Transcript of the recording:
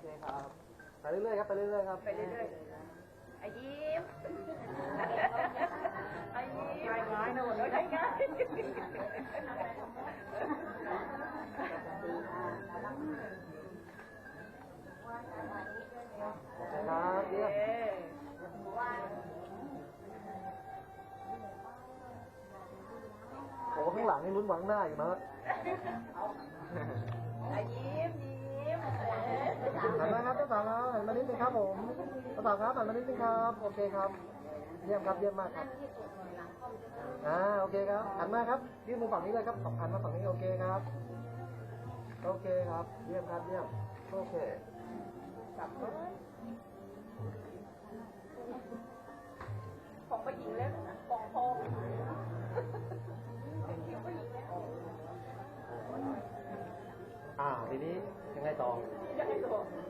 เคครับไปเรื่อยๆครับไปเรื่อยๆครับไปเรื่อยๆอายิ้มอายิ้มง่ายๆนะวันนี้ง่ายครับเยี่ยมเอ๊ะโอ้ข้างหลังนี่ลุ้นหวังหน้าอยู่นะ อายิ้มยิ้ม หันมาครับเจ้าสาวครับหันมานิดนึง ครับผมเจ้าสาวครับหันมานิดนึงครับ โอเคครับ เยี่ยมครับ เยี่ยมมากครับ อ่า โอเคครับหันมาครับ ยื่นมือฝั่งนี้เลยครับหันมาฝั่งนี้ โอเคครับ โอเคครับ เยี่ยมครับ เยี่ยม โอเคกลับมาของผู้หญิงแล้วนะของพ่อของผู้หญิงแล้วอ่า ทีนี้ยังไงต่อยังไงตัวอ